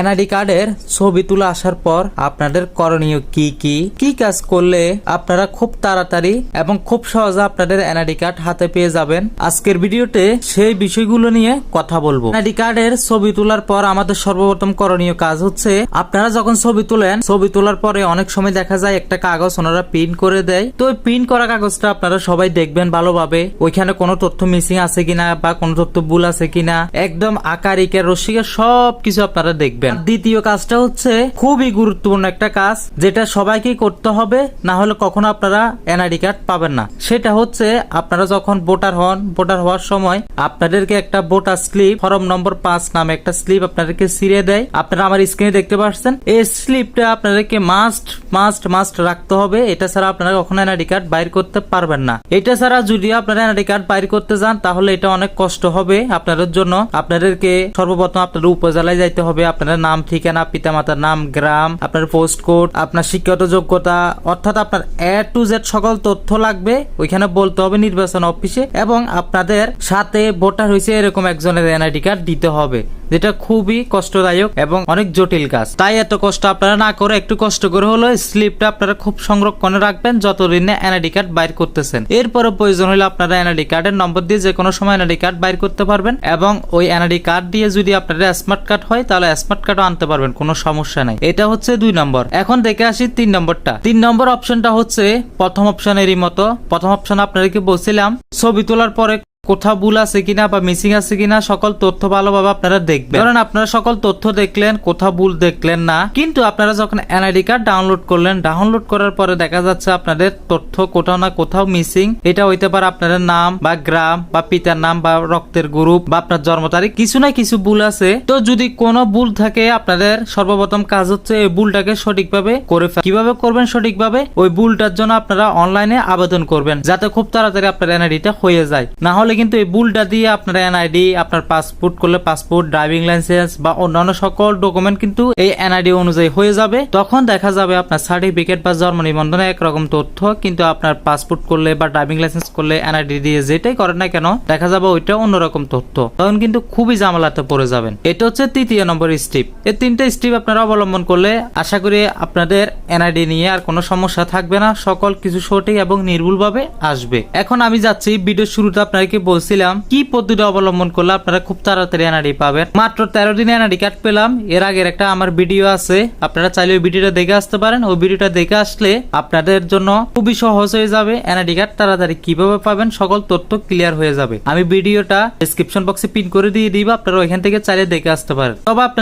NID কার্ডের ছবি তুলে আসার পর আপনাদের করণীয় কি কি? কি কাজ করলে আপনারা খুব তাড়াতাড়ি এবং খুব সহজে আপনাদের এনআইডি কার্ড হাতে পেয়ে যাবেন? আজকের ভিডিওতে সেই বিষয়গুলো নিয়ে কথা বলব। এনআইডি কার্ডের ছবি তোলার পর আমাদের সর্বপ্রথম করণীয় কাজ হচ্ছে, আপনারা যখন ছবি তুলেন, ছবি তোলার পরে অনেক সময় দেখা যায় একটা কাগজ ওনারা প্রিন্ট করে দেয়। তো ওই প্রিন্ট করা কাগজটা আপনারা সবাই দেখবেন ভালোভাবে, ওইখানে কোনো তথ্য মিসিং আছে কিনা বা কোনো তথ্য ভুল আছে কিনা, একদম আকার, ইকার রসিকের সব কিছু আপনারা দেখবেন। দ্বিতীয় কাজটা হচ্ছে খুবই গুরুত্বপূর্ণ একটা কাজ, যেটা সবাইকেই করতে হবে, না হলে কখনো আপনারা এনআইডি কার্ড পাবেন না। সেটা হচ্ছে আপনারা যখন ভোটার হন, ভোটার হওয়ার সময় আপনাদেরকে একটা ভোটার স্লিপ, ফর্ম নম্বর পাঁচ নামে একটা স্লিপ আপনাদেরকে ছিঁড়ে দেয়। আপনারা আমার স্ক্রিনে দেখতে পাচ্ছেন, এই স্লিপটা আপনাদেরকে মাস্ট মাস্ট মাস্ট রাখতে হবে। এটা ছাড়া আপনারা কখনো এনআইডি কার্ড বাইর করতে পারবেন না। এটা ছাড়া যদি আপনারা এনআইডি কার্ড বাইর করতে যান, তাহলে এটা অনেক কষ্ট হবে আপনাদের জন্য। আপনাদেরকে সর্বপ্রথম আপনাদের উপজেলায় যাইতে হবে আপনাদের নাম, ঠিকানা, পিতামাতার নাম, গ্রাম, আপনার পোস্ট কোড আপনার শিক্ষাগত যোগ্যতা, অর্থাৎ আপনার এ টু জেড সকল তথ্য লাগবে, ওইখানে বলতে হবে নির্বাচন অফিসে এবং আপনাদের সাথে ভোটার হয়েছে এরকম একজনের এনআইডি কার্ড দিতে হবে। যেটা খুবই কষ্টদায়ক এবং অনেক জটিল কাজ। তাই এত কষ্ট আপনারা না করে একটু কষ্ট করে হলো স্লিপটা আপনারা খুব সংরক্ষণে রাখবেন যতদিন না এনআইডি কার্ড বাইর করতেছেন। এরপরে প্রয়োজন হলে আপনারা এনআইডি কার্ডের নম্বর দিয়ে যে কোনো সময় এনআইডি কার্ড বাইর করতে পারবেন এবং ওই এনআইডি কার্ড দিয়ে যদি আপনাদের স্মার্ট কার্ড হয় তাহলে স্মার্ট কার্ডও আনতে পারবেন, কোনো সমস্যা নাই। এটা হচ্ছে দুই নম্বর। এখন দেখে আসি তিন নম্বরটা। তিন নম্বর অপশনটা হচ্ছে প্রথম অপশনেরই মতো। প্রথম অপশন আপনাদেরকে বলছিলাম, ছবি তোলার পরে কোথাও ভুল আছে কিনা বা মিসিং আছে কিনা সকল তথ্য ভালোভাবে আপনারা দেখবেন। কারণ আপনারা সকল তথ্য দেখলেন কোথাও ভুল দেখলেন না, কিন্তু আপনারা যখন এনআইডি কার্ড ডাউনলোড করলেন ডাউনলোড করার পরে দেখা যাচ্ছে আপনাদের তথ্য কোথাও না কোথাও মিসিং এটা হইতে পারে আপনাদের নাম বা গ্রাম বা পিতার নাম বা রক্তের গ্রুপ বা আপনার জন্ম তারিখ, কিছু না কিছু ভুল আছে। তো যদি কোনো ভুল থাকে, আপনাদের সর্বপ্রথম কাজ হচ্ছে এই ভুলটাকে সঠিকভাবে করে ফেলা। কীভাবে করবেন সঠিকভাবে? ওই ভুলটার জন্য আপনারা অনলাইনে আবেদন করবেন, যাতে খুব তাড়াতাড়ি আপনার এনআইডিটা হয়ে যায়। না হলে কিন্তু এই ভুলটা দিয়ে আপনার এনআইডি আপনার পাসপোর্ট করলে পাসপোর্ট ড্রাইভিং লাইসেন্স বা অন্যান্য সকল ডকুমেন্ট কিন্তু এই এনআইডি অনুযায়ী হয়ে যাবে। তখন দেখা যাবে আপনার সার্টিফিকেট বা জন্ম নিবন্ধনে একরকম তথ্য, কিন্তু আপনার পাসপোর্ট করলে বা ড্রাইভিং লাইসেন্স করলে এনআইডি দিয়ে যেটাই করেন না কেন, দেখা যাবে ওইটা অন্যরকম তথ্য। তখন কিন্তু খুবই জামালাতে পড়ে যাবেন। এটা হচ্ছে তৃতীয় নম্বর স্টেপ এই তিনটে স্টেপ আপনারা অবলম্বন করলে আশা করি আপনাদের এনআইডি নিয়ে আর কোনো সমস্যা থাকবে না। সকল কিছু সঠিক এবং নির্ভুলভাবে আসবে। এখন আমি যাচ্ছি ভিডিও শুরুতে আপনাদেরকে বলছিলাম, কি পদ্ধতি অবলম্বন করলে আপনারা খুব তাড়াতাড়ি এনআরি পাবেন? মাত্র তেরো দিনে এনআরি কার্ড পেলাম। এর আগের একটা আমার ভিডিও আছে। আপনারা চাইলে ওই ভিডিওটা দেখে আসতে পারেন। ওই ভিডিওটা দেখে আসলে আপনাদের জন্য খুবই সহজ হয়ে যাবে। এনআরি কার্ড তাড়াতাড়ি কীভাবে পাবেন? সকল তথ্য ক্লিয়ার হয়ে যাবে। আমি ভিডিওটা ডিসক্রিপশন বক্সে পিন করে দিয়ে দিব। আপনারা ওইখান থেকে চাইলে দেখে আসতে পারেন। তবে আপনারা